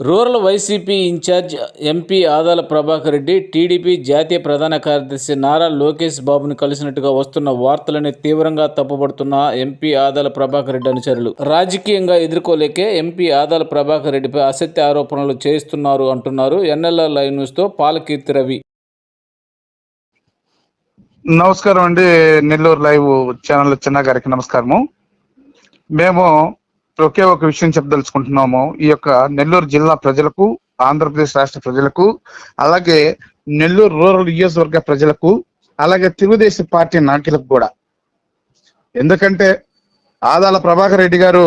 Rural YCP incharge MP Adala Prabhakar Reddy TDP జాతీయ ప్రధాన కార్యదర్శి నారా లోకేష్ బాబును కలిసినట్టుగా వస్తున్న వార్తలని తీవ్రంగా తప్పుపడుతున్న ఎంపీ ఆదాల ప్రభాకర్ రెడ్డి అనుచరులు. రాజకీయంగా ఎదుర్కోలేకే ఎంపీ ఆదాల ప్రభాకర్ రెడ్డిపై అసత్య ఆరోపణలు చేస్తున్నారు అంటున్నారు ఎన్ఎల్ఆర్ లైవ్ న్యూస్తో పాలకీర్తి రవి. నమస్కారం అండి నెల్లూరు లైవ్ ఛానల్ చిన్న గారికి నమస్కారము. మేము ఒకే ఒక విషయం చెప్పదలుచుకుంటున్నాము. ఈ యొక్క నెల్లూరు జిల్లా ప్రజలకు ఆంధ్రప్రదేశ్ రాష్ట్ర ప్రజలకు అలాగే నెల్లూరు రూరల్ నియోజకవర్గ ప్రజలకు అలాగే తెలుగుదేశం పార్టీ నాయకులకు కూడా. ఎందుకంటే ఆదాల ప్రభాకర్ రెడ్డి గారు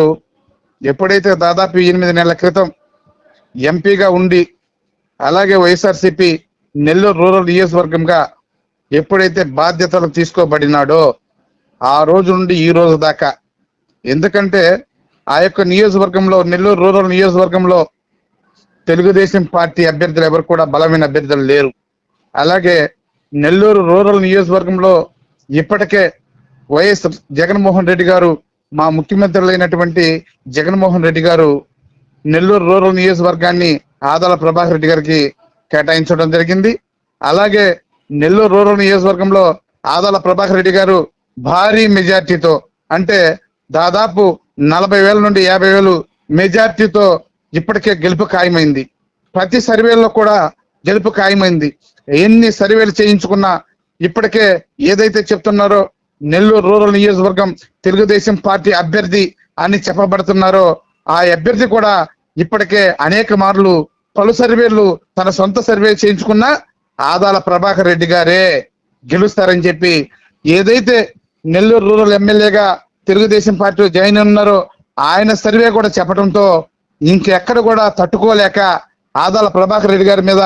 ఎప్పుడైతే దాదాపు ఎనిమిది నెలల క్రితం ఎంపీగా ఉండి అలాగే వైఎస్ఆర్సిపి నెల్లూరు రూరల్ నియోజకవర్గంగా ఎప్పుడైతే బాధ్యతలు తీసుకోబడినాడో ఆ రోజు నుండి ఈ రోజు దాకా. ఎందుకంటే ఆ యొక్క నియోజకవర్గంలో నెల్లూరు రూరల్ నియోజకవర్గంలో తెలుగుదేశం పార్టీ అభ్యర్థులు ఎవరు కూడా బలమైన అభ్యర్థులు లేరు. అలాగే నెల్లూరు రూరల్ నియోజకవర్గంలో ఇప్పటికే వైఎస్ జగన్మోహన్ రెడ్డి గారు మా ముఖ్యమంత్రులైనటువంటి జగన్మోహన్ రెడ్డి గారు నెల్లూరు రూరల్ నియోజకవర్గాన్ని ఆదాల ప్రభాకర్ రెడ్డి గారికి కేటాయించడం జరిగింది. అలాగే నెల్లూరు రూరల్ నియోజకవర్గంలో ఆదాల ప్రభాకర్ రెడ్డి గారు భారీ మెజార్టీతో అంటే దాదాపు నలభై వేల నుండి యాభై వేలు మెజార్టీతో ఇప్పటికే గెలుపు ఖాయమైంది. ప్రతి సర్వేలో కూడా గెలుపు ఖాయమైంది. ఎన్ని సర్వేలు చేయించుకున్నా ఇప్పటికే ఏదైతే చెప్తున్నారో నెల్లూరు రూరల్ నియోజకవర్గం తెలుగుదేశం పార్టీ అభ్యర్థి అని చెప్పబడుతున్నారో ఆ అభ్యర్థి కూడా ఇప్పటికే అనేక మార్లు పలు సర్వేలు తన సొంత సర్వే చేయించుకున్న ఆదాల ప్రభాకర్ రెడ్డి గారే గెలుస్తారని చెప్పి ఏదైతే నెల్లూరు రూరల్ ఎమ్మెల్యేగా తెలుగుదేశం పార్టీ జాయిన్ ఉన్నారో ఆయన సర్వే కూడా చెప్పడంతో ఇంకెక్కడ కూడా తట్టుకోలేక ఆదాల ప్రభాకర్ రెడ్డి గారి మీద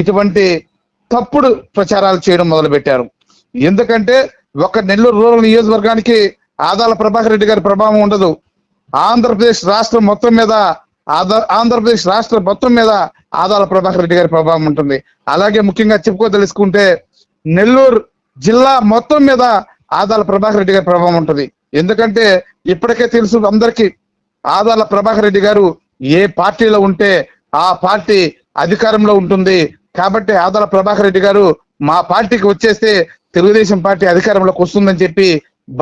ఇటువంటి తప్పుడు ప్రచారాలు చేయడం మొదలుపెట్టారు. ఎందుకంటే ఒక నెల్లూరు రూరల్ నియోజకవర్గానికి ఆదాల ప్రభాకర్ రెడ్డి గారి ప్రభావం ఉండదు. ఆంధ్రప్రదేశ్ రాష్ట్రం మొత్తం మీద ఆంధ్రప్రదేశ్ రాష్ట్ర మొత్తం మీద ఆదాల ప్రభాకర్ రెడ్డి గారి ప్రభావం ఉంటుంది. అలాగే ముఖ్యంగా చెప్పుకో తెలుసుకుంటే నెల్లూరు జిల్లా మొత్తం మీద ఆదాల ప్రభాకర్ రెడ్డి గారి ప్రభావం ఉంటుంది. ఎందుకంటే ఇప్పటికే తెలుసు అందరికీ ఆదాల ప్రభాకర్ రెడ్డి గారు ఏ పార్టీలో ఉంటే ఆ పార్టీ అధికారంలో ఉంటుంది. కాబట్టి ఆదాల ప్రభాకర్ రెడ్డి గారు మా పార్టీకి వచ్చేస్తే తెలుగుదేశం పార్టీ అధికారంలోకి వస్తుందని చెప్పి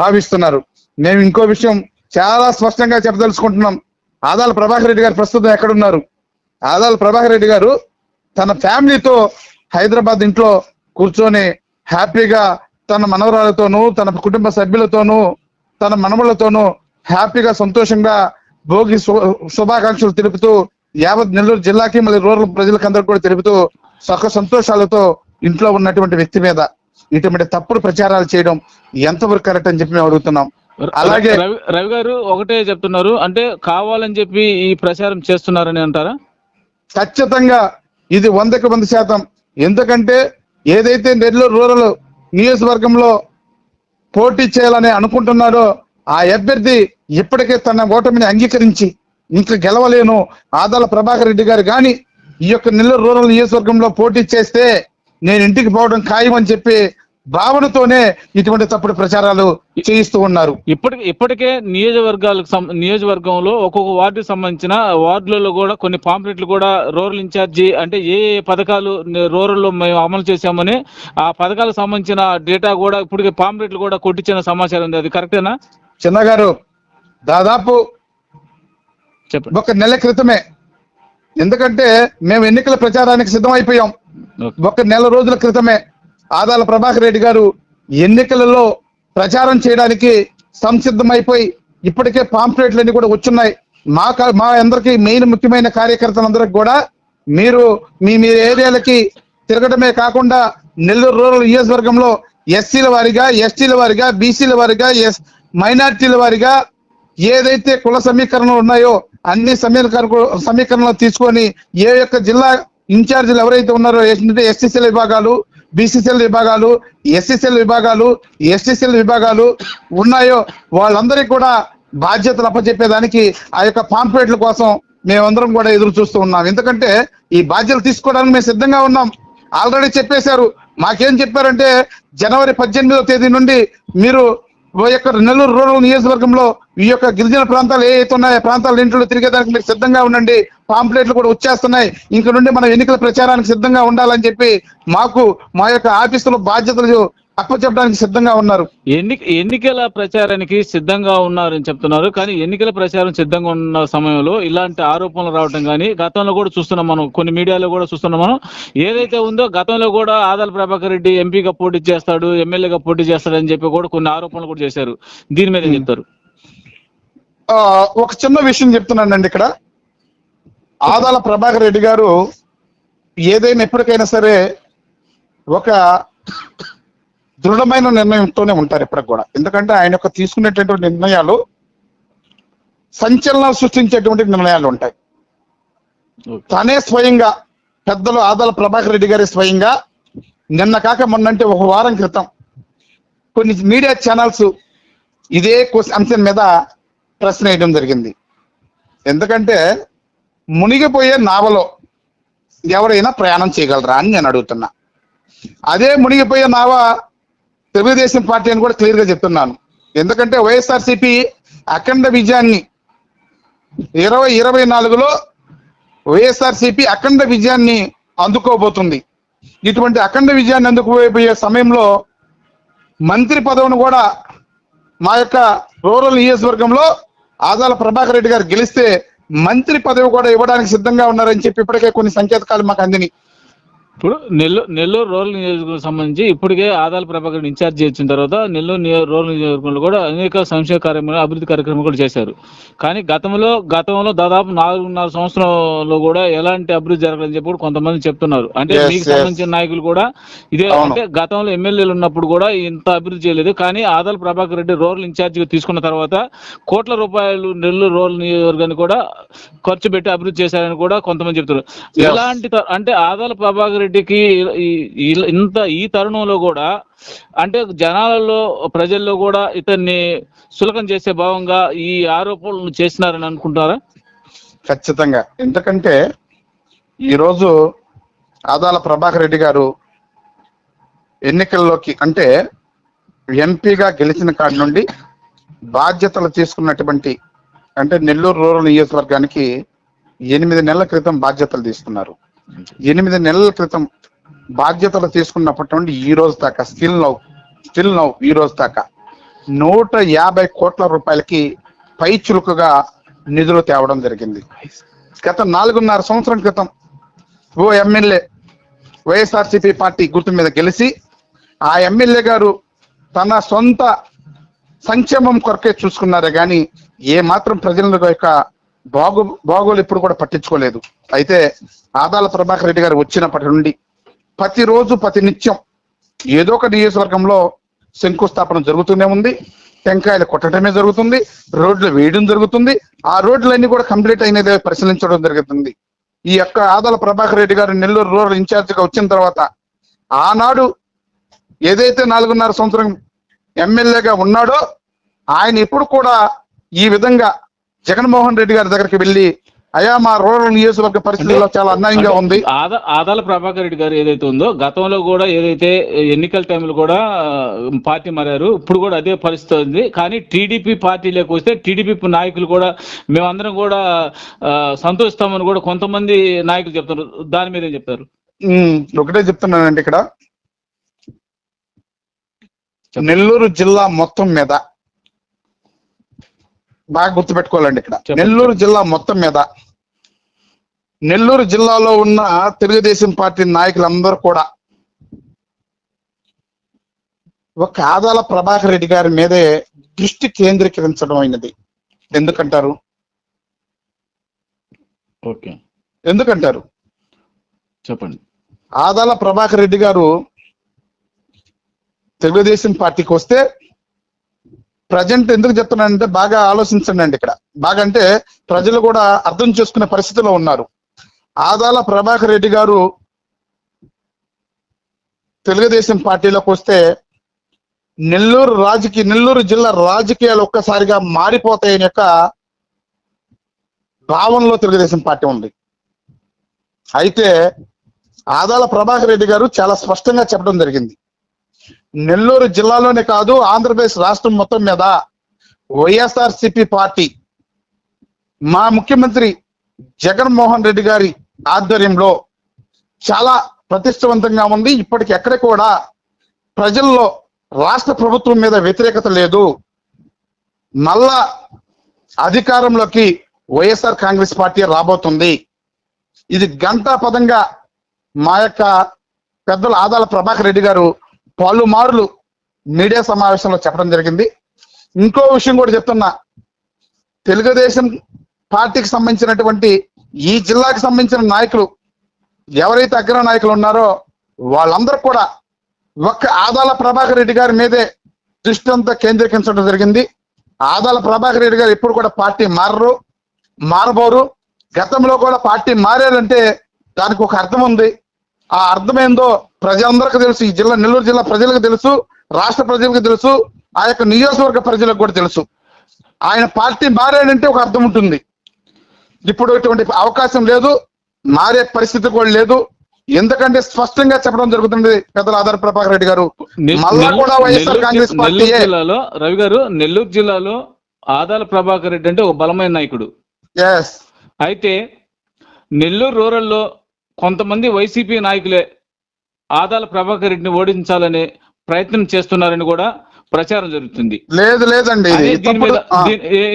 భావిస్తున్నారు. మేము ఇంకో విషయం చాలా స్పష్టంగా చెప్పదలుచుకుంటున్నాం. ఆదాల ప్రభాకర్ రెడ్డి గారు ప్రస్తుతం ఎక్కడున్నారు? ఆదాల ప్రభాకర్ రెడ్డి గారు తన ఫ్యామిలీతో హైదరాబాద్ ఇంట్లో కూర్చొని హ్యాపీగా తన మనవరాలతోనూ తన కుటుంబ సభ్యులతోనూ తన మనవలతోనూ హ్యాపీగా సంతోషంగా భోగి శుభాకాంక్షలు తెలుపుతూ యావత్ నెల్లూరు జిల్లాకి మళ్ళీ రూరల్ ప్రజలకందరూ కూడా తెలుపుతూ సుఖ సంతోషాలతో ఇంట్లో ఉన్నటువంటి వ్యక్తి మీద ఇటువంటి తప్పుడు ప్రచారాలు చేయడం ఎంతవరకు కరెక్ట్ అని చెప్పి మేము అడుగుతున్నాం. అలాగే రవి రవి గారు ఒకటే చెప్తున్నారు. అంటే కావాలని చెప్పి ఈ ప్రచారం చేస్తున్నారని అంటారా? ఖచ్చితంగా ఇది వందకి వంద శాతం. ఎందుకంటే ఏదైతే నెల్లూరు రూరల్ నియోజకవర్గంలో పోటీ చేయాలని అనుకుంటున్నాడో ఆ అభ్యర్థి ఇప్పటికే తన ఓటమిని అంగీకరించి ఇంకా గెలవలేను. ఆదాల ప్రభాకర్ రెడ్డి గారు కానీ ఈ యొక్క నెల్లూరు రూరల్ నియోజకవర్గంలో పోటీ చేస్తే నేను ఇంటికి పోవడం ఖాయం అని చెప్పి భావనతోనే ఇటువంటి తప్పుడు ప్రచారాలు చేయిస్తూ ఉన్నారు. ఇప్పటికి ఇప్పటికే నియోజకవర్గాలకు నియోజకవర్గంలో ఒక్కొక్క వార్డుకి సంబంధించిన వార్డులలో కూడా కొన్ని పాంప్లెట్లు కూడా రూరల్ ఇన్ఛార్జి అంటే ఏ ఏ పథకాలు రూరల్లో మేము అమలు చేశామని ఆ పథకాలకు సంబంధించిన డేటా కూడా ఇప్పటికే పాంప్లెట్లు కూడా కొట్టించిన సమాచారం ఉంది. అది కరెక్టేనా? చిన్నగారు దాదాపు చెప్పండి. ఒక నెల క్రితమే. ఎందుకంటే మేము ఎన్నికల ప్రచారానికి సిద్ధమైపోయాం. ఒక నెల రోజుల క్రితమే. ఆదాల ప్రభాకర్ రెడ్డి గారు ఎన్నికలలో ప్రచారం చేయడానికి సంసిద్ధమైపోయి ఇప్పటికే పాంప్లెట్లన్నీ కూడా వచ్చున్నాయి. మా మా అందరికి మెయిన్ ముఖ్యమైన కార్యకర్తలందరికి కూడా మీరు మీ మీ ఏరియాలకి తిరగడమే కాకుండా నెల్లూరు రూరల్ నియోజకవర్గంలో ఎస్సీల వారిగా ఎస్టీల వారిగా బీసీల వారిగా ఎస్ మైనార్టీల వారిగా ఏదైతే కుల సమీకరణలు ఉన్నాయో అన్ని సమీకరణ సమీకరణలు తీసుకొని ఏ యొక్క జిల్లా ఇన్ఛార్జీలు ఎవరైతే ఉన్నారో ఏంటంటే ఎస్టీసీల విభాగాలు బీసీసీఎల్ విభాగాలు ఎస్సీసీఎల్ విభాగాలు ఎస్టీసీఎల్ విభాగాలు ఉన్నాయో వాళ్ళందరికీ కూడా బాధ్యతలు అప్పచెప్పేదానికి ఆ యొక్క పాంప్లెట్ల కోసం మేమందరం కూడా ఎదురు చూస్తూ ఉన్నాం. ఎందుకంటే ఈ బాధ్యతలు తీసుకోవడానికి మేము సిద్ధంగా ఉన్నాం. ఆల్రెడీ చెప్పేశారు. మాకేం చెప్పారంటే జనవరి పద్దెనిమిదవ తేదీ నుండి మీరు యొక్క నెల్లూరు రూరల్ నియోజకవర్గంలో ఈ యొక్క గిరిజన ప్రాంతాలు ఏ అయితే ఉన్నాయో ఆ ప్రాంతాల ఇంట్లో తిరిగేదానికి మీరు సిద్ధంగా ఉండండి. పాంప్లెట్లు కూడా వచ్చేస్తున్నాయి. ఇంక నుండి మనం ఎన్నికల ప్రచారానికి సిద్ధంగా ఉండాలని చెప్పి మాకు మా యొక్క ఆఫీసులో బాధ్యతలు అప్పచెప్పడానికి సిద్ధంగా ఉన్నారు. ఎన్ని ఎన్నికల ప్రచారానికి సిద్ధంగా ఉన్నారని చెప్తున్నారు. కానీ ఎన్నికల ప్రచారం సిద్ధంగా ఉన్న సమయంలో ఇలాంటి ఆరోపణలు రావటం కానీ గతంలో కూడా చూస్తున్నాం మనం కొన్ని మీడియాలో కూడా చూస్తున్నాం మనం. ఏదైతే ఉందో గతంలో కూడా ఆదాల ప్రభాకర్ రెడ్డి ఎంపీగా పోటీ చేస్తాడు ఎమ్మెల్యేగా పోటీ చేస్తాడు అని చెప్పి కూడా కొన్ని ఆరోపణలు కూడా చేశారు. దీని మీద చెప్తారు? ఒక చిన్న విషయం చెప్తున్నానండి ఇక్కడ. ఆదాల ప్రభాకర్ రెడ్డి గారు ఏదైనా ఎప్పటికైనా సరే ఒక దృఢమైన నిర్ణయంతోనే ఉంటారు ఎప్పటికి కూడా. ఎందుకంటే ఆయన యొక్క తీసుకునేటటువంటి నిర్ణయాలు సంచలనం సృష్టించేటువంటి నిర్ణయాలు ఉంటాయి. తనే స్వయంగా పెద్దలు ఆదాల ప్రభాకర్ రెడ్డి గారి స్వయంగా నిన్న కాక మొన్నంటే ఒక వారం క్రితం కొన్ని మీడియా ఛానల్స్ ఇదే అంశం మీద ప్రశ్న వేయడం జరిగింది. ఎందుకంటే మునిగిపోయే నావలో ఎవరైనా ప్రయాణం చేయగలరా అని నేను అడుగుతున్నా. అదే మునిగిపోయే నావ తెలుగుదేశం పార్టీ అని కూడా క్లియర్గా చెప్తున్నాను. ఎందుకంటే వైఎస్ఆర్సీపీ అఖండ విజయాన్ని ఇరవై ఇరవై నాలుగులో వైఎస్ఆర్సీపీ అఖండ విజయాన్ని అందుకోబోతుంది. ఇటువంటి అఖండ విజయాన్ని అందుకోబోయే సమయంలో మంత్రి పదవిని కూడా మా యొక్క రూరల్ నియోజకవర్గంలో ఆదాల ప్రభాకర్ రెడ్డి గారు గెలిస్తే మంత్రి పదవి కూడా ఇవ్వడానికి సిద్ధంగా ఉన్నారని చెప్పి ఇప్పటికే కొన్ని సంకేతకాలు మాకు అందినాయి. ఇప్పుడు నెల్లూరు నెల్లూరు రూరల్ నియోజకవర్గం సంబంధించి ఇప్పటికే ఆదాల ప్రభాకర్ ఇన్ఛార్జ్ చేసిన తర్వాత నెల్లూరు రూరల్ నియోజకవర్గంలో కూడా అనేక సంక్షేమ కార్యక్రమాలు అభివృద్ధి కార్యక్రమాలు కూడా చేశారు కానీ గతంలో గతంలో దాదాపు నాలుగున్నర సంవత్సరంలో కూడా ఎలాంటి అభివృద్ధి జరగదని చెప్పి కూడా కొంతమంది చెప్తున్నారు అంటే మీకు. సంబంధించిన నాయకులు కూడా ఇదే. అంటే గతంలో ఎమ్మెల్యేలు ఉన్నప్పుడు కూడా ఇంత అభివృద్ధి చేయలేదు కానీ ఆదాల ప్రభాకర్ రెడ్డి రూరల్ ఇన్ఛార్జ్గా తీసుకున్న తర్వాత కోట్ల రూపాయలు నెల్లూరు రూరల్ నియోజకవర్గాన్ని కూడా ఖర్చు పెట్టి అభివృద్ధి చేశారని కూడా కొంతమంది చెప్తున్నారు. ఎలాంటి అంటే ఆదాల ప్రభాకర్ రెడ్డికి ఇంత ఈ తరుణంలో కూడా అంటే జనాలలో ప్రజల్లో కూడా ఇతన్ని సులకం చేసే భావంగా ఈ ఆరోపణలు చేసినారని అనుకుంటారా ఖచ్చితంగా. ఎందుకంటే ఈరోజు ఆదాల ప్రభాకర్ రెడ్డి గారు ఎన్నికల్లోకి అంటే ఎంపీగా గెలిచిన కాడి నుండి బాధ్యతలు తీసుకున్నటువంటి అంటే నెల్లూరు రూరల్ నియోజకవర్గానికి ఎనిమిది నెలల క్రితం బాధ్యతలు తీసుకున్నారు. ఎనిమిది నెలల క్రితం బాధ్యతలు తీసుకున్నప్పటి నుండి ఈ రోజు దాకా స్టిల్ నౌ స్టిల్ నౌ ఈ రోజు దాకా నూట యాభై కోట్ల రూపాయలకి పై చురుకుగా నిధులు తేవడం జరిగింది. గత నాలుగున్నర సంవత్సరం క్రితం ఓ ఎమ్మెల్యే వైఎస్ఆర్సీపీ పార్టీ గుర్తు మీద గెలిచి ఆ ఎమ్మెల్యే గారు తన సొంత సంక్షేమం కొరకే చూసుకున్నారే కానీ ఏ మాత్రం ప్రజల యొక్క బాగు బాగోలు ఎప్పుడు కూడా పట్టించుకోలేదు. అయితే ఆదాల ప్రభాకర్ రెడ్డి గారు వచ్చినప్పటి నుండి ప్రతిరోజు ప్రతి నిత్యం ఏదో ఒక నియోజకవర్గంలో శంకుస్థాపన జరుగుతూనే ఉంది. టెంకాయలు కొట్టడమే జరుగుతుంది. రోడ్లు వేయడం జరుగుతుంది. ఆ రోడ్లన్నీ కూడా కంప్లీట్ అయినదే పరిశీలించడం జరుగుతుంది. ఈ యొక్క ఆదాల ప్రభాకర్ రెడ్డి గారు నెల్లూరు రూరల్ ఇన్ఛార్జ్గా వచ్చిన తర్వాత ఆనాడు ఏదైతే నాలుగున్నర సంవత్సరం ఎమ్మెల్యేగా ఉన్నాడో ఆయన ఇప్పుడు కూడా ఈ విధంగా జగన్మోహన్ రెడ్డి గారి దగ్గరికి వెళ్ళి అయా మా రూరల్ నియోజకవర్గ పరిస్థితుల్లో చాలా అన్యాయంగా ఉంది. ఆదా ఆదాల ప్రభాకర్ రెడ్డి గారు ఏదైతే ఉందో గతంలో కూడా ఏదైతే ఎన్నికల టైంలో కూడా పార్టీ మారారు ఇప్పుడు కూడా అదే పరిస్థితి ఉంది. కానీ టీడీపీ పార్టీలోకి వస్తే టీడీపీ నాయకులు కూడా మేమందరం కూడా సంతోషిస్తామని కూడా కొంతమంది నాయకులు చెప్తారు దాని మీద ఏం చెప్తారు? ఒకటే చెప్తున్నానండి ఇక్కడ. నెల్లూరు జిల్లా మొత్తం మీద బాగా గుర్తుపెట్టుకోవాలండి ఇక్కడ. నెల్లూరు జిల్లా మొత్తం మీద నెల్లూరు జిల్లాలో ఉన్న తెలుగుదేశం పార్టీ నాయకులందరూ కూడా ఒక ఆదాల ప్రభాకర్ రెడ్డి గారి మీదే దృష్టి కేంద్రీకరించడం అయినది. ఎందుకంటారు? ఓకే. ఎందుకంటారు? చెప్పండి. ఆదాల ప్రభాకర్ రెడ్డి గారు తెలుగుదేశం పార్టీకి వస్తే ప్రజెంట్ ఎందుకు చెప్తున్నానంటే బాగా ఆలోచించండి అండి ఇక్కడ. బాగా అంటే ప్రజలు కూడా అర్థం చేసుకునే పరిస్థితిలో ఉన్నారు. ఆదాల ప్రభాకర్ రెడ్డి గారు తెలుగుదేశం పార్టీలోకి వస్తే నెల్లూరు రాజకీయ నెల్లూరు జిల్లా రాజకీయాలు ఒక్కసారిగా మారిపోతాయని యొక్క భావనలో తెలుగుదేశం పార్టీ ఉంది. అయితే ఆదాల ప్రభాకర్ రెడ్డి గారు చాలా స్పష్టంగా చెప్పడం జరిగింది. నెల్లూరు జిల్లాలోనే కాదు ఆంధ్రప్రదేశ్ రాష్ట్రం మొత్తం మీద వైఎస్ఆర్ పార్టీ. మా ముఖ్యమంత్రి జగన్మోహన్ రెడ్డి గారి ఆధ్వర్యంలో చాలా ప్రతిష్టవంతంగా ఉంది. ఇప్పటికి ఎక్కడ కూడా ప్రజల్లో రాష్ట్ర ప్రభుత్వం మీద వ్యతిరేకత లేదు. మళ్ళా అధికారంలోకి వైఎస్ఆర్ కాంగ్రెస్ పార్టీ రాబోతుంది. ఇది గంటా పదంగా మా యొక్క పెద్దలు ఆదాల ప్రభాకర్ రెడ్డి గారు పలుమార్లు మీడియా సమావేశంలో చెప్పడం జరిగింది. ఇంకో విషయం కూడా చెప్తున్నా. తెలుగుదేశం పార్టీకి సంబంధించినటువంటి ఈ జిల్లాకి సంబంధించిన నాయకులు ఎవరైతే అగ్ర నాయకులు ఉన్నారో వాళ్ళందరూ కూడా ఒక్క ఆదాల ప్రభాకర్ రెడ్డి గారి మీదే దృష్టి అంతా కేంద్రీకరించడం జరిగింది. ఆదాల ప్రభాకర్ రెడ్డి గారు ఎప్పుడు కూడా పార్టీ మారరు మారబోరు. గతంలో కూడా పార్టీ మారారంటే దానికి ఒక అర్థం ఉంది. ఆ అర్థం ఏందో ప్రజలందరికీ తెలుసు ఈ జిల్లా నెల్లూరు జిల్లా ప్రజలకు తెలుసు రాష్ట్ర ప్రజలకు తెలుసు ఆ యొక్క నియోజకవర్గ ప్రజలకు కూడా తెలుసు. ఆయన పార్టీ మారాడంటే ఒక అర్థం ఉంటుంది. ఇప్పుడు ఇటువంటి అవకాశం లేదు మారే పరిస్థితి కూడా లేదు. ఎందుకంటే స్పష్టంగా చెప్పడం జరుగుతుంది పెద్దల ఆధార ప్రభాకర్ రెడ్డి గారు. మళ్ళా కూడా వైఎస్ఆర్ కాంగ్రెస్ నెల్లూరు జిల్లాలో రవి గారు నెల్లూరు జిల్లాలో ఆదాల ప్రభాకర్ రెడ్డి అంటే ఒక బలమైన నాయకుడు. అయితే నెల్లూరు రూరల్లో కొంతమంది వైసీపీ నాయకులే ఆదాల ప్రభాకర్ రెడ్డిని ఓడించాలని ప్రయత్నం చేస్తున్నారని కూడా ప్రచారం జరుగుతుంది. లేదు లేదండి దీని మీద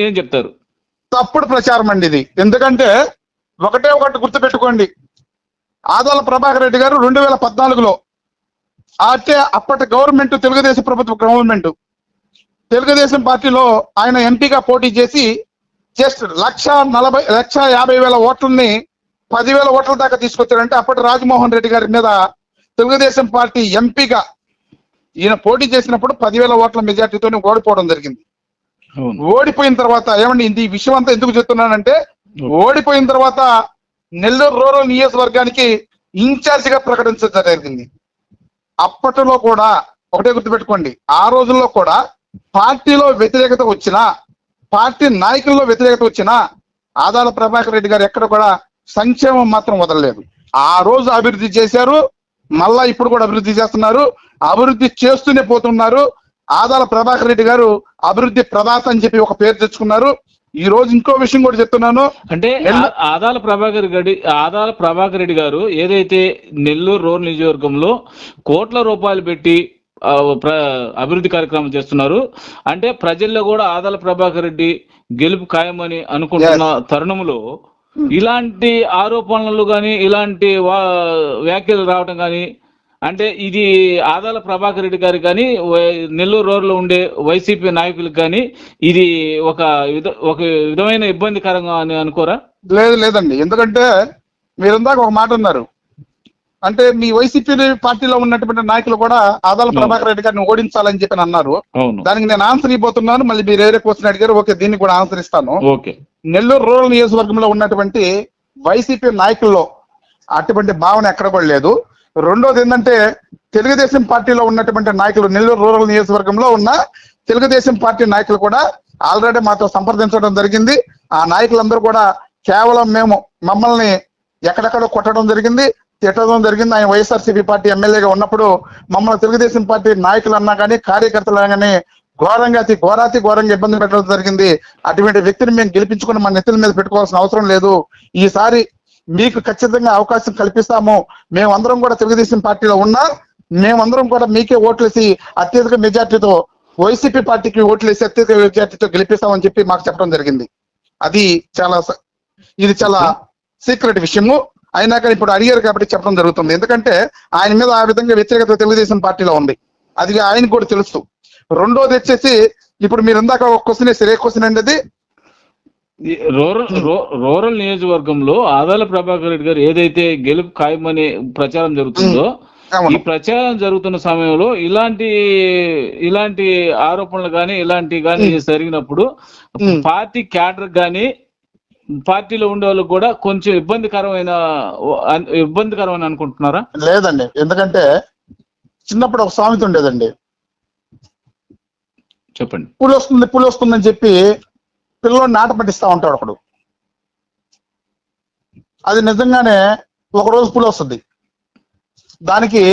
ఏం చెప్తారు? తప్పుడు ప్రచారం అండి ఇది. ఎందుకంటే ఒకటే ఒకటి గుర్తుపెట్టుకోండి. ఆదాల ప్రభాకర్ రెడ్డి గారు రెండు వేల పద్నాలుగులో అంటే అప్పటి గవర్నమెంట్ తెలుగుదేశం ప్రభుత్వ గవర్నమెంట్ తెలుగుదేశం పార్టీలో ఆయన ఎంపీగా పోటీ చేసి జస్ట్ లక్ష నలభై లక్ష యాభై వేల ఓట్లని పదివేల ఓట్ల దాకా తీసుకొచ్చారంటే అప్పటి రాజమోహన్ రెడ్డి గారి మీద తెలుగుదేశం పార్టీ ఎంపీగా ఈయన పోటీ చేసినప్పుడు పదివేల ఓట్ల మెజార్టీతో ఓడిపోవడం జరిగింది. ఓడిపోయిన తర్వాత ఏమండి ఇది ఈ విషయం అంతా ఎందుకు చెప్తున్నానంటే ఓడిపోయిన తర్వాత నెల్లూరు రూరల్ నియోజకవర్గానికి ఇన్ఛార్జ్గా ప్రకటించడం జరిగింది. అప్పటిలో కూడా ఒకటే గుర్తుపెట్టుకోండి ఆ రోజుల్లో కూడా పార్టీలో వ్యతిరేకత వచ్చినా పార్టీ నాయకుల్లో వ్యతిరేకత వచ్చినా ఆదాల ప్రభాకర్ రెడ్డి గారు ఎక్కడ కూడా సంక్షేమం మాత్రం వదలలేదు. ఆ రోజు అభివృద్ధి చేశారు మళ్ళా ఇప్పుడు కూడా అభివృద్ధి చేస్తున్నారు అభివృద్ధి చేస్తూనే పోతున్నారు. ఆదాల ప్రభాకర్ రెడ్డి గారు అభివృద్ధి ప్రదాత అని చెప్పి ఒక పేరు తెచ్చుకున్నారు. ఈ రోజు ఇంకో విషయం కూడా చెప్తున్నాను. అంటే ఆదాల ప్రభాకర్ గడి ఆదాల ప్రభాకర్ రెడ్డి గారు ఏదైతే నెల్లూరు రూరల్ నియోజకవర్గంలో కోట్ల రూపాయలు పెట్టి అభివృద్ధి కార్యక్రమం చేస్తున్నారు. అంటే ప్రజల్లో కూడా ఆదాల ప్రభాకర్ రెడ్డి గెలుపు ఖాయమని అనుకుంటున్న తరుణంలో ఇలాంటి ఆరోపణలు కానీ ఇలాంటి వా- వ్యాఖ్యలు రావడం కానీ అంటే ఇది ఆదాల ప్రభాకర్ రెడ్డి గారికి కానీ నెల్లూరు రోడ్లో ఉండే వైసీపీ నాయకులకు కానీ ఇది ఒక విధ ఒక విధమైన ఇబ్బందికరంగా అని అనుకోరా? లేదు లేదండి. ఎందుకంటే మీరు ఒక మాట అన్నారు. అంటే మీ వైసీపీ పార్టీలో ఉన్నటువంటి నాయకులు కూడా ఆదాల ప్రభాకర్ రెడ్డి గారిని ఓడించాలని చెప్పి అన్నారు. దానికి నేను ఆన్సర్ ఇవ్వబోతున్నాను. మళ్ళీ మీరు వేరే క్వశ్చన్ అడిగారు ఓకే దీనికి కూడా ఆన్సర్ ఇస్తాను. నెల్లూరు రూరల్ నియోజకవర్గంలో ఉన్నటువంటి వైసీపీ నాయకుల్లో అటువంటి భావన ఎక్కడ కూడా లేదు. రెండోది ఏంటంటే తెలుగుదేశం పార్టీలో ఉన్నటువంటి నాయకులు నెల్లూరు రూరల్ నియోజకవర్గంలో ఉన్న తెలుగుదేశం పార్టీ నాయకులు కూడా ఆల్రెడీ మాతో సంప్రదించడం జరిగింది. ఆ నాయకులందరూ కూడా కేవలం మేము మమ్మల్ని ఎక్కడెక్కడో కొట్టడం జరిగింది. తిట్టడం జరిగింది. ఆయన వైఎస్ఆర్సీపీ పార్టీ ఎమ్మెల్యేగా ఉన్నప్పుడు మమ్మల్ని తెలుగుదేశం పార్టీ నాయకులు అన్నా కానీ కార్యకర్తలు అన్నా కానీ ఘోరంగా అతి ఘోరాతి ఘోరంగా ఇబ్బంది పెట్టడం జరిగింది. అటువంటి వ్యక్తిని మేము గెలిపించుకుని మన నెత్తుల మీద పెట్టుకోవాల్సిన అవసరం లేదు. ఈసారి మీకు ఖచ్చితంగా అవకాశం కల్పిస్తాము. మేమందరం కూడా తెలుగుదేశం పార్టీలో ఉన్నా మేమందరం కూడా మీకే ఓట్లేసి అత్యధిక మెజార్టీతో వైసీపీ పార్టీకి ఓట్లేసి అత్యధిక మెజార్టీతో గెలిపిస్తామని చెప్పి మాకు చెప్పడం జరిగింది. అది చాలా స- ఇది చాలా సీక్రెట్ విషయము. అయినా కానీ ఇప్పుడు అడిగారు కాబట్టి చెప్పడం జరుగుతుంది. ఎందుకంటే ఆయన మీద ఆ విధంగా వ్యతిరేకత తెలుగుదేశం పార్టీలో ఉంది. అది ఆయనకు కూడా తెలుసు. రెండోది వచ్చేసి ఇప్పుడు మీరు ఇందాక ఒక క్వశ్చన్ వేసారు ఏ క్వశ్చన్ అండి అది? రూరల్ రూరల్ నియోజకవర్గంలో ఆదాల ప్రభాకర్ రెడ్డి గారు ఏదైతే గెలుపు ఖాయమని ప్రచారం జరుగుతుందో ఈ ప్రచారం జరుగుతున్న సమయంలో ఇలాంటి ఇలాంటి ఆరోపణలు కానీ ఇలాంటి కానీ జరిగినప్పుడు. పార్టీ క్యాడర్ కానీ పార్టీలో ఉండే వాళ్ళకి కూడా కొంచెం ఇబ్బందికరమైన ఇబ్బందికరమైన అనుకుంటున్నారా? లేదండి. ఎందుకంటే చిన్నప్పుడు ఒక సామెత ఉండేదండి. చెప్పండి. పులి వస్తుంది పులి వస్తుందని చెప్పి పిల్లోని నాట పట్టిస్తా ఉంటాడు ఒకడు. అది నిజంగానే ఒక రోజు పులి వస్తుంది దానికి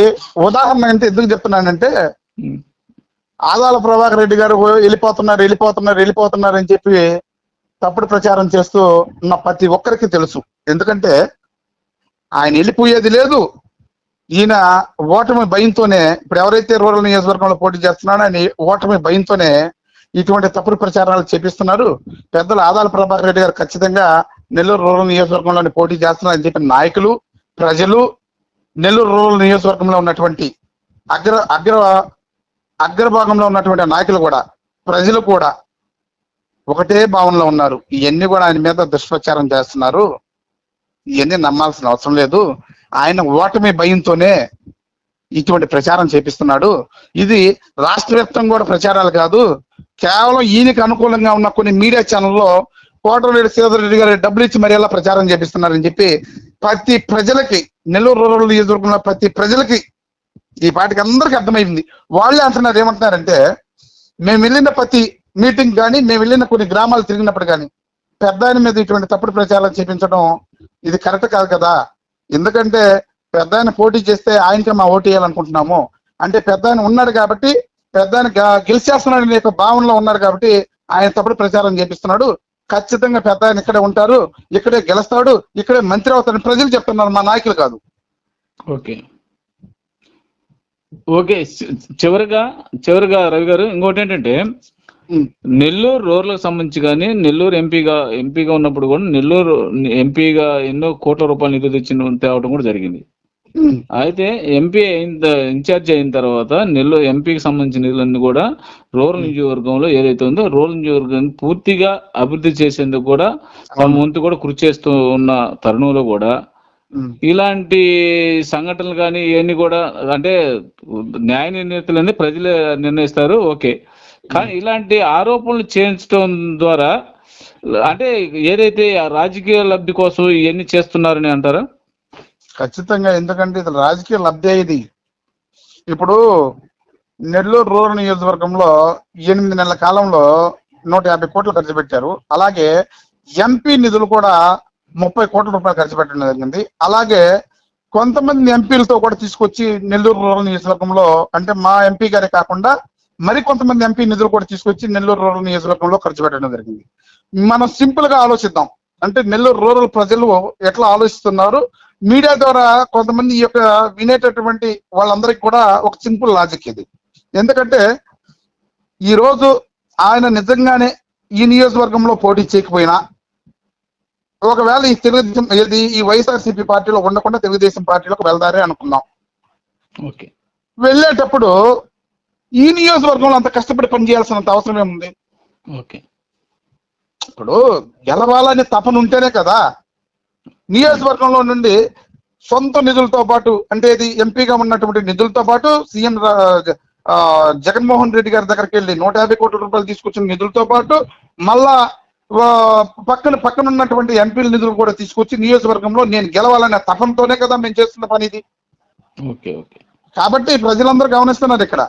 ఉదాహరణ అంటే ఎందుకు చెప్తున్నానంటే. ఆదాల ప్రభాకర్ రెడ్డి గారు వెళ్ళిపోతున్నారు వెళ్ళిపోతున్నారు వెళ్ళిపోతున్నారు అని చెప్పి తప్పుడు ప్రచారం చేస్తూ ఉన్న ప్రతి ఒక్కరికి తెలుసు. ఎందుకంటే ఆయన వెళ్ళిపోయేది లేదు. ఈయన ఓటమి భయంతోనే ఇప్పుడు ఎవరైతే రూరల్ నియోజకవర్గంలో పోటీ చేస్తున్నాడో ఆయన ఓటమి భయంతోనే ఇటువంటి తప్పుడు ప్రచారాలు చేపిస్తున్నారు. పెద్దలు ఆదాల ప్రభాకర్ రెడ్డి గారు ఖచ్చితంగా నెల్లూరు రూరల్ నియోజకవర్గంలోని పోటీ చేస్తున్నారని చెప్పిన నాయకులు ప్రజలు నెల్లూరు రూరల్ నియోజకవర్గంలో ఉన్నటువంటి అగ్ర అగ్ర అగ్రభాగంలో ఉన్నటువంటి నాయకులు కూడా ప్రజలు కూడా ఒకటే భావనలో ఉన్నారు. ఇవన్నీ కూడా ఆయన మీద దుష్ప్రచారం చేస్తున్నారు. ఇవన్నీ నమ్మాల్సిన అవసరం లేదు. ఆయన ఓటమి భయంతోనే ఇటువంటి ప్రచారం చేపిస్తున్నాడు. ఇది రాష్ట్ర వ్యాప్తంగా కూడా ప్రచారాలు కాదు. కేవలం ఈయనకి అనుకూలంగా ఉన్న కొన్ని మీడియా ఛానల్లో కోటరెడ్డి శ్రీధర్ రెడ్డి గారు డబ్బులు ఇచ్చి మరి ఎలా ప్రచారం చేపిస్తున్నారని చెప్పి ప్రతి ప్రజలకి నెల్లూరు రూరల్ నియోజకవర్గంలో ప్రతి ప్రజలకి ఈ పాటికి అందరికి అర్థమైంది. వాళ్ళే అంటున్నారు ఏమంటున్నారంటే మేము వెళ్ళిన ప్రతి మీటింగ్ కానీ మేము వెళ్ళిన కొన్ని గ్రామాలు తిరిగినప్పుడు కానీ పెద్ద ఆయన మీద ఇటువంటి తప్పుడు ప్రచారం చేపించడం ఇది కరెక్ట్ కాదు కదా. ఎందుకంటే పెద్ద ఆయన పోటీ చేస్తే ఆయనకే మా ఓటు వేయాలనుకుంటున్నాము. అంటే పెద్ద ఆయన ఉన్నాడు కాబట్టి పెద్ద ఆయన గెలిచేస్తున్నాడు అనే యొక్క భావనలో ఉన్నారు కాబట్టి ఆయన తప్పుడు ప్రచారం చేపిస్తున్నాడు. ఖచ్చితంగా పెద్ద ఆయన ఇక్కడే ఉంటారు ఇక్కడే గెలుస్తాడు ఇక్కడే మంత్రి అవుతాడు ప్రజలు చెప్తున్నారు మా నాయకులు కాదు. ఓకే. ఓకే చివరిగా చివరిగా రవి గారు ఇంకోటి ఏంటంటే నెల్లూరు రూరల్కి సంబంధించి కానీ నెల్లూరు ఎంపీగా ఎంపీగా ఉన్నప్పుడు కూడా నెల్లూరు ఎంపీగా ఎన్నో కోట్ల రూపాయలు నిధులు తెచ్చిన తేవడం కూడా జరిగింది. అయితే ఎంపీ అయిన ఇన్ఛార్జ్ అయిన తర్వాత నెల్లూరు ఎంపీకి సంబంధించిన నిధులన్నీ కూడా రూరల్ నియోజకవర్గంలో ఏదైతే ఉందో రూరల్ నియోజకవర్గాన్ని పూర్తిగా అభివృద్ధి చేసేందుకు కూడా తమ వంతు కూడా కృషి చేస్తూ ఉన్న తరుణంలో కూడా. ఇలాంటి సంఘటనలు కానీ ఇవన్నీ కూడా అంటే న్యాయ నిర్ణేతలని ప్రజలే నిర్ణయిస్తారు ఓకే. కానీ ఇలాంటి ఆరోపణలు చేయించడం ద్వారా అంటే ఏదైతే రాజకీయ లబ్ధి కోసం ఇవన్నీ చేస్తున్నారని అంటారా? ఖచ్చితంగా ఎందుకంటే ఇది రాజకీయ లబ్ధి ఇది. ఇప్పుడు నెల్లూరు రూరల్ నియోజకవర్గంలో ఎనిమిది నెలల కాలంలో నూట యాభై కోట్లు ఖర్చు పెట్టారు. అలాగే ఎంపీ నిధులు కూడా ముప్పై కోట్ల రూపాయలు ఖర్చు పెట్టడం జరిగింది. అలాగే కొంతమంది ఎంపీలతో కూడా తీసుకొచ్చి నెల్లూరు రూరల్ నియోజకవర్గంలో అంటే మా ఎంపీ గారే కాకుండా మరి కొంతమంది ఎంపీ నిధులు కూడా తీసుకొచ్చి నెల్లూరు రూరల్ నియోజకవర్గంలో ఖర్చు పెట్టడం జరిగింది. మనం సింపుల్గా ఆలోచిద్దాం. అంటే నెల్లూరు రూరల్ ప్రజలు ఎట్లా ఆలోచిస్తున్నారు? మీడియా ద్వారా కొంతమంది ఈ యొక్క వినేటటువంటి వాళ్ళందరికీ కూడా ఒక సింపుల్ లాజిక్ ఇది. ఎందుకంటే ఈ రోజు ఆయన నిజంగానే ఈ నియోజకవర్గంలో పోటీ చేయకపోయినా ఒకవేళ ఈ తెలుగుదేశం ఏది ఈ వైఎస్ఆర్సీపీ పార్టీలో ఉండకుండా తెలుగుదేశం పార్టీలోకి వెళ్తారే అనుకుందాం. ఓకే. వెళ్ళేటప్పుడు ఈ నియోజకవర్గంలో అంత కష్టపడి పనిచేయాల్సినంత అవసరం ఏముంది ఓకే. ఇప్పుడు గెలవాలని తపన ఉంటేనే కదా. నియోజకవర్గంలో నుండి సొంత నిధులతో పాటు అంటే ఇది ఎంపీగా ఉన్నటువంటి నిధులతో పాటు సీఎం జగన్మోహన్ రెడ్డి గారి దగ్గరికి వెళ్ళి నూట యాభై కోట్ల రూపాయలు తీసుకొచ్చిన నిధులతో పాటు మళ్ళా పక్కన పక్కన ఉన్నటువంటి ఎంపీల నిధులు కూడా తీసుకొచ్చి నియోజకవర్గంలో నేను గెలవాలనే తపనతోనే కదా మేము చేస్తున్న పని ఇది. Okay okay. కాబట్టి ప్రజలందరూ గమనిస్తున్నారు ఇక్కడ.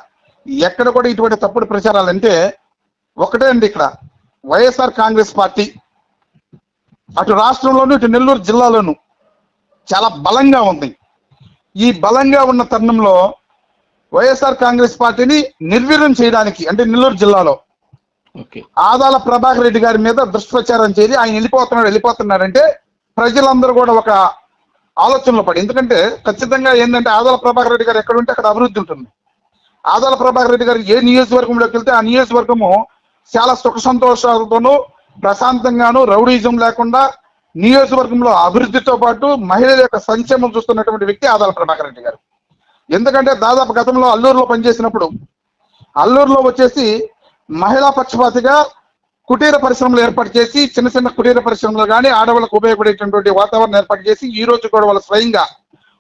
ఎక్కడ కూడా ఇటువంటి తప్పుడు ప్రచారాలు అంటే ఒకటే అండి ఇక్కడ. YSR Congress party. అటు రాష్ట్రంలోను ఇటు నెల్లూరు జిల్లాలోను చాలా బలంగా ఉంది. ఈ బలంగా ఉన్న తరుణంలో వైఎస్ఆర్ కాంగ్రెస్ పార్టీని నిర్వీర్యం చేయడానికి అంటే నెల్లూరు జిల్లాలో ఓకే. ఆదాల ప్రభాకర్ రెడ్డి గారి మీద దుష్ప్రచారం చేసి ఆయన వెళ్ళిపోతున్నాడు వెళ్ళిపోతున్నాడంటే ప్రజలందరూ కూడా ఒక ఆలోచనలో పడి ఎందుకంటే ఖచ్చితంగా ఏంటంటే ఆదాల ప్రభాకర్ రెడ్డి గారు ఎక్కడ ఉంటే అక్కడ అభివృద్ధి ఉంటుంది. ఆదాల ప్రభాకర్ రెడ్డి గారు ఏ నియోజకవర్గంలోకి వెళ్తే ఆ నియోజకవర్గము చాలా సుఖ సంతోషాలతోనూ ప్రశాంతంగాను రౌడీజం లేకుండా నియోజకవర్గంలో అభివృద్ధితో పాటు మహిళల యొక్క సంక్షేమం చూస్తున్నటువంటి వ్యక్తి ఆదాల ప్రభాకర్ రెడ్డి గారు. ఎందుకంటే దాదాపు గతంలో అల్లూరులో పనిచేసినప్పుడు అల్లూరులో వచ్చేసి మహిళా పక్షపాతిగా కుటీర పరిశ్రమలు ఏర్పాటు చేసి చిన్న చిన్న కుటీర పరిశ్రమలు కానీ ఆడవాళ్ళకు ఉపయోగపడేటటువంటి వాతావరణం ఏర్పాటు చేసి ఈ రోజు కూడా వాళ్ళు స్వయంగా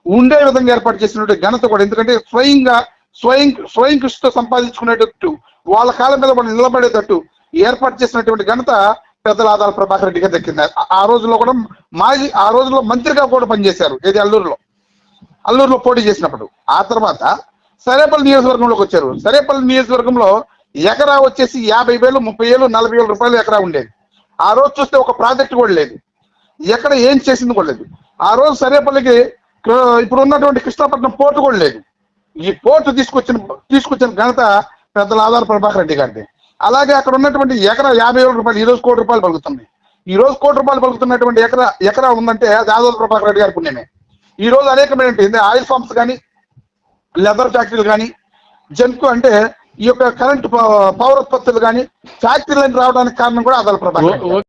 ఉండే విధంగా ఏర్పాటు చేసినటువంటి ఘనత కూడా. ఎందుకంటే స్వయంగా స్వయం స్వయం కృషితో సంపాదించుకునేటట్టు వాళ్ళ కాలం మీద వాళ్ళు నిలబడేటట్టు ఏర్పాటు చేసినటువంటి ఘనత పెద్దల ఆదాల ప్రభాకర్ రెడ్డి గారు దక్కింది. ఆ- రోజుల్లో కూడా మాజీ ఆ రోజుల్లో మంత్రిగా కూడా పనిచేశారు ఏది అల్లూరులో. అల్లూరులో పోటీ చేసినప్పుడు. ఆ తర్వాత సరేపల్లి నియోజకవర్గంలోకి వచ్చారు. సరేపల్లి నియోజకవర్గంలో ఎకరా వచ్చేసి యాభై వేలు ముప్పై వేలు నలభై వేల రూపాయలు ఎకరా ఉండేది. ఆ రోజు చూస్తే ఒక ప్రాజెక్ట్ కూడా లేదు. ఎక్కడ ఏం చేసింది కూడా లేదు. ఆ రోజు సరేపల్లికి ఇప్పుడు ఉన్నటువంటి కృష్ణాపట్నం పోర్టు కూడా లేదు. ఈ పోర్టు తీసుకొచ్చిన తీసుకొచ్చిన ఘనత పెద్దల ఆధార ప్రభాకర్ రెడ్డి గారిది. అలాగే అక్కడ ఉన్నటువంటి ఎకరా యాభై వేల రూపాయలు ఈ రోజు కోటి రూపాయలు పలుకుతుంది ఈ రోజు కోటి రూపాయలు పలుకుతున్నటువంటి ఎకరా ఎకరా ఉందంటే అది ఆదాల ప్రభాకర్ రెడ్డి గారి పుణ్యమే. ఈ రోజు అనేకమైనటువంటి ఆయిల్ ఫార్మ్స్ కానీ లెదర్ ఫ్యాక్టరీలు కానీ జంకు అంటే ఈ యొక్క కరెంట్ పవర్ ఉత్పత్తులు కానీ ఫ్యాక్టరీలను రావడానికి కారణం కూడా ఆధార ప్రభాకర్